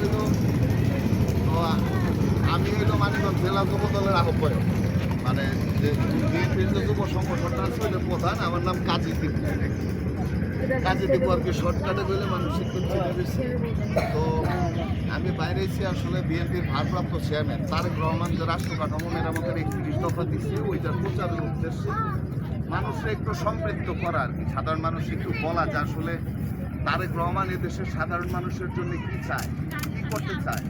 হইল আমি হইল মানিকগঞ্জ জেলা যুব দলের আহ্বায়ক। মানে যে বিএনপির যে যুব সংগঠনটা আছে প্রধান। আমার নাম কাজী দীপ কাজী দীপ আর কি শর্টকাটে গেলে মানুষ একটু তো আমি বাইরে এসে আসলে বিএনপির ভারপ্রাপ্ত চেয়ারম্যান তারেক রহমান যে রাষ্ট্র কাঠামো মেরামতের একত্রিশ দফা দিচ্ছে ওইটার প্রচারের উদ্দেশ্যে মানুষকে একটু সম্পৃক্ত করা আর কি। সাধারণ মানুষ একটু বলা যে আসলে তারেক রহমান এদেশের সাধারণ মানুষের জন্য কি চায়? কি করতে চায়?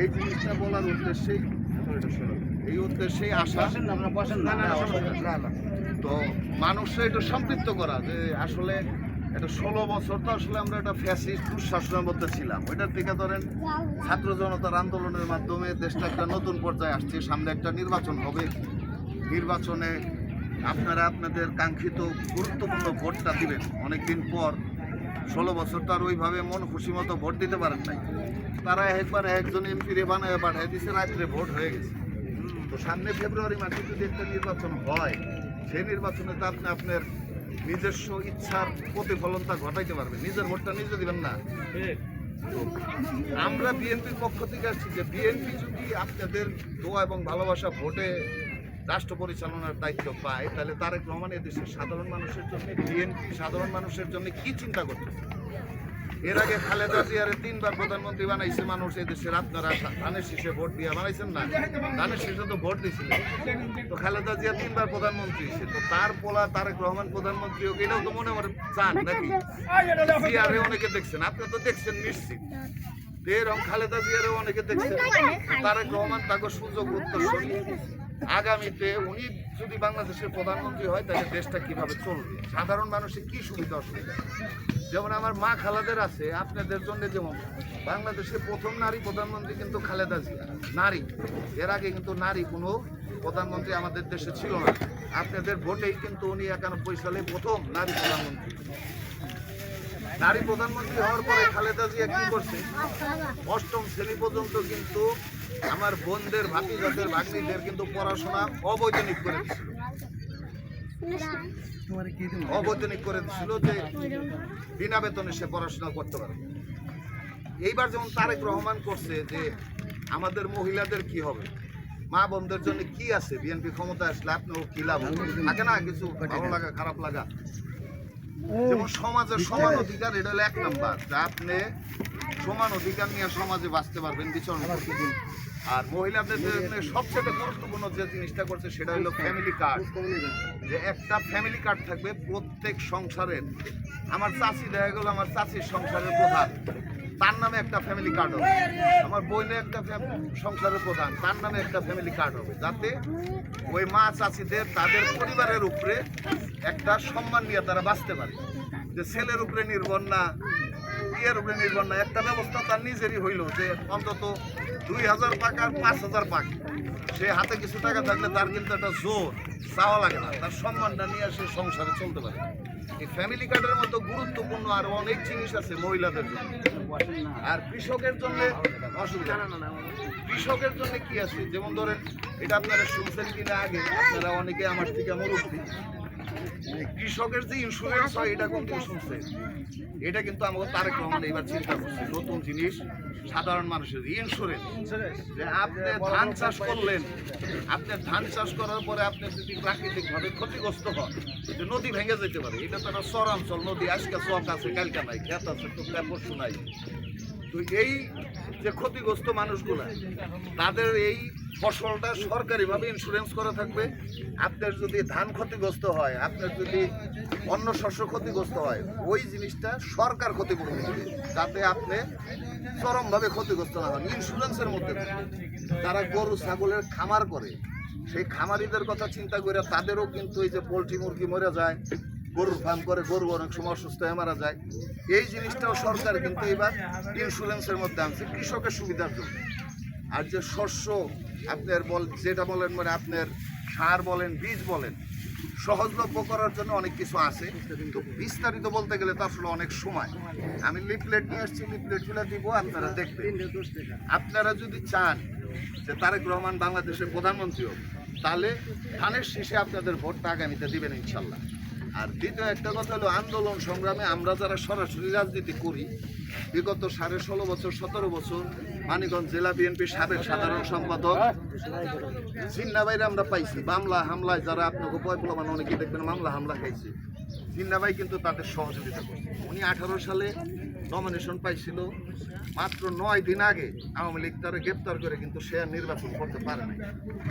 এই জিনিসটা বলার উদ্দেশ্যেই এই উদ্দেশ্যেই আসা। তো মানুষকে একটু সম্পৃক্ত করা যে আসলে এটা ষোলো বছর তো আসলে আমরা একটা ফ্যাসিস্ট দুঃশাসনের মধ্যে ছিলাম। ওইটার থেকে ধরেন ছাত্র জনতার আন্দোলনের মাধ্যমে দেশটা একটা নতুন পর্যায়ে আসছে সামনে একটা নির্বাচন হবে। নির্বাচনে আপনারা আপনাদের কাঙ্ক্ষিত গুরুত্বপূর্ণ ভোটটা দিবেন। অনেকদিন পর ষোলো বছর তো আর ওইভাবে মন খুশি মতো ভোট দিতে পারেন নাই। তারা একবার একজন এমপি রে বানায়, পাঠায় দিচ্ছে রাত্রে ভোট হয়ে গেছে। তো সামনে ফেব্রুয়ারি মাসে যদি একটা নির্বাচন হয়, সেই নির্বাচনে তো আপনি আপনার নিজস্ব ইচ্ছার প্রতিফলনটা ঘটাইতে পারবেন। নিজের ভোটটা নিজে দিবেন না। আমরা বিএনপির পক্ষ থেকে আসছি যে বিএনপি যদি আপনাদের দোয়া এবং ভালোবাসা ভোটে রাষ্ট্র পরিচালনার দায়িত্ব পায়, তাহলে তারেক রহমান দেশের সাধারণ মানুষের জন্য বিএনপি সাধারণ মানুষের জন্য কি চিন্তা করতেছে? এর আগে খালেদা জিয়ারে তিনবার প্রধানমন্ত্রী বানাইছে মানুষ এই দেশের, আপনারা ধানের শীষে ভোট দিয়ে বানাইছেন না? ধানের শীষে তো ভোট দিয়েছিলেন তো খালেদা জিয়া তিনবার প্রধানমন্ত্রী হয়েছে, তো তার পোলা তারেক রহমান প্রধানমন্ত্রী হোক, এটাও তো মনে করে চান নাকি? জিয়ারে অনেকে দেখছেন, আপনি তো দেখছেন নিশ্চিত। এরকম খালেদা জিয়ারে অনেকে দেখছেন। তারেক রহমান তাকে সুযোগ উত্তর আগামীতে উনি যদি বাংলাদেশের প্রধানমন্ত্রী হয়, তাহলে দেশটা কীভাবে চলবে? সাধারণ মানুষের কি সুবিধা অসুবিধা? যেমন আমার মা খালাদের আছে, আপনাদের জন্য যেমন, বাংলাদেশের প্রথম নারী প্রধানমন্ত্রী কিন্তু খালেদা জিয়া, নারী। এর আগে কিন্তু নারী কোনো প্রধানমন্ত্রী আমাদের দেশে ছিল না। আপনাদের ভোটেই কিন্তু উনি একানব্বই সালে প্রথম নারী প্রধানমন্ত্রী। নারী প্রধানমন্ত্রী হওয়ার পরে খালেদা জিয়া কি করছে? অষ্টম শ্রেণি পর্যন্ত কিন্তু আমার বোনদের, ভাতিজাদের, ভাগ্নিদের কিন্তু পড়াশোনা অবৈতনিক করে দিচ্ছিল অবৈতনিক করে দিচ্ছিল যে বিনা বেতনে সে পড়াশোনা করতে পারে। এইবার যেমন তারেক রহমান করছে যে আমাদের মহিলাদের কি হবে? মা বোনদের জন্য কি আছে? বিএনপি ক্ষমতা আসলে আপনার কি লাভ? থাকে না কিছু ভালো লাগা, খারাপ লাগা? যেমন সমাজের সমান অধিকার, এটা হলো এক নাম্বার। যা আপনি সমান অধিকার নিয়ে সমাজে বাঁচতে পারবেন, বিচরণ। আর মহিলাদের সবচেয়ে গুরুত্বপূর্ণ যে জিনিসটা করছে সেটা হলো ফ্যামিলি কার্ড যে একটা ফ্যামিলি কার্ড থাকবে প্রত্যেক সংসারের। আমার চাষি দেখা গেল আমার চাষির সংসারের প্রধান। তার নামে একটা ফ্যামিলি কার্ড হবে। আমার বোনের একটা সংসারের প্রধান। তার নামে একটা ফ্যামিলি কার্ড হবে। যাতে ওই মা চাষিদের তাদের পরিবারের উপরে একটা সম্মান নিয়ে তারা বাঁচতে পারে। যে ছেলের উপরে নির্ভর না বিয়ের উপরে নির্ভর না। একটা ব্যবস্থা তার নিজেরই হইল যে অন্তত দুই হাজার টাকা পাঁচ হাজার পাক। সে হাতে কিছু টাকা থাকলে তার কিন্তু একটা জোর, চাওয়া লাগে না। তার সম্মানটা নিয়ে সে সংসারে চলতে পারে। এই ফ্যামিলি কার্ডের মতো গুরুত্বপূর্ণ আরও অনেক জিনিস আছে মহিলাদের জন্য। আর কৃষকের জন্য অসুবিধা কৃষকের জন্য কি আছে? যেমন ধরেন, এটা আপনারা শুনছেন কিনা আগে, আপনারা অনেকে আমার থেকে মুরব্বী। কৃষকের যে ইন্স্যুরেন্স হয়, এটা কোন শুনছে। এটা কিন্তু আমাকে তারেক রহমান এবার চিন্তা করছে, নতুন জিনিস, সাধারণ মানুষের ইন্স্যুরেন্স যে আপনি ধান চাষ করলেন, আপনি ধান চাষ করার পরে আপনি যদি প্রাকৃতিকভাবে ক্ষতিগ্রস্ত হন, যে নদী ভেঙে যেতে পারে, এটা তো একটা চরাঞ্চল নদী আজকে চক আছে, কালকা নাই খেত আছে, তো পরশু নাই তো এই যে ক্ষতিগ্রস্ত মানুষগুলা, তাদের এই ফসলটা সরকারিভাবে ইন্স্যুরেন্স করা থাকবে। আপনার যদি ধান ক্ষতিগ্রস্ত হয়, আপনার যদি অন্য শস্য ক্ষতিগ্রস্ত হয়, ওই জিনিসটা সরকার ক্ষতিপূরণ দেবে, যাতে আপনি চরমভাবে ক্ষতিগ্রস্ত না হন। ইন্স্যুরেন্সের মধ্যে তারা গরু, ছাগলের খামার করে, সেই খামারিদের কথা চিন্তা করে তাদেরও কিন্তু এই যে পোলট্রি, মুরগি মরে যায় গরুর ফার্ম করে, গরু অনেক সময় অসুস্থ হয়ে মারা যায়। এই জিনিসটাও সরকার কিন্তু এবার ইন্স্যুরেন্সের মধ্যে আনছে, কৃষকের সুবিধার জন্য। আর যে শস্য আপনার বল, যেটা বলেন মানে আপনার সার বলেন, বীজ বলেন, সহজলভ্য করার জন্য অনেক কিছু আছে। কিন্তু বিস্তারিত বলতে গেলে তো আসলে অনেক সময়। আমি লিফলেট নিয়ে আসছি লিফলেটগুলো দিব, আপনারা দেখবেন। আপনারা যদি চান যে তারেক রহমান বাংলাদেশের প্রধানমন্ত্রী হোক, তাহলে ধানের শীষে আপনাদের ভোটটা আগামীতে দিবেন ইনশাল্লাহ। আর দ্বিতীয় একটা কথা হলো, আন্দোলন সংগ্রামে আমরা যারা সরাসরি রাজনীতি করি, বিগত সাড়ে ষোলো বছর, সতেরো বছর মানিগঞ্জ জেলা বিএনপির সাবেক সাধারণ সম্পাদক জিন্না আমরা পাইছি। মামলা হামলায় যারা আপনাকে পয়পলমান অনেকে দেখবেন মামলা হামলা খাইছে। জিন্না ভাই কিন্তু তাদের সহযোগিতা করছে। উনি আঠারো সালে নমিনেশন পাইছিল মাত্র নয় দিন আগে আওয়ামী লীগ তারা গ্রেপ্তার করে কিন্তু সে আর নির্বাচন করতে পারে নাই।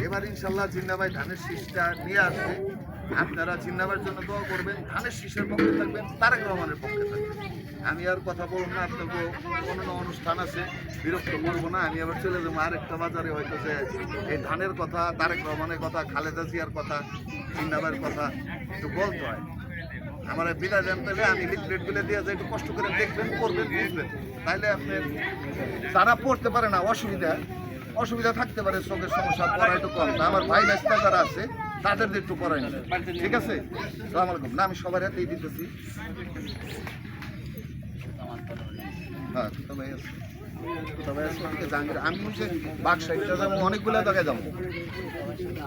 এবার ইনশাল্লাহ জিন্নাবাই ধানের শীষটা নিয়ে আসবে। আপনারা জিন্নাবাইয়ের জন্য দোয়া করবেন, ধানের শীষের পক্ষে থাকবেন, তারেক রহমানের পক্ষে থাকবেন। আমি আর কথা বলব না, আপনাকে অন্য অনুষ্ঠান আছে, বিরক্ত করব না, আমি আবার চলে যাব আরেকটা বাজারে হয়তো যে এই ধানের কথা, তারেক রহমানের কথা, খালেদা জিয়ার কথা জিন্নাবাইয়ের কথা একটু বলতে হয়। আমার বিদায় জানতে হলে আমি লিফলেটগুলো দিয়ে যে একটু কষ্ট করে দেখবেন পড়বেন বুঝবেন। তাইলে আপনি তারা পড়তে পারে না, অসুবিধা অসুবিধা থাকতে পারে, চোখের সমস্যা, পড়া একটু কম। তা আমার ভাই ব্যস্তা যারা আছে, তাদের একটু পড়াই না ঠিক আছে? সালাম আলাইকুম। না, আমি সবার হাতেই দিতেছি। হ্যাঁ আমি অনেকগুলো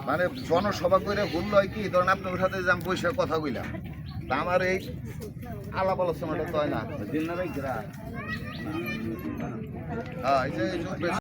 মানে জনসভা করে হুল হয় কি? ধরেন আপনার সাথে যে বৈশাখ কথা কইলাম। তা আমার এই আলাপ আলোচনাটা তো হয় না। হ্যাঁ এই যে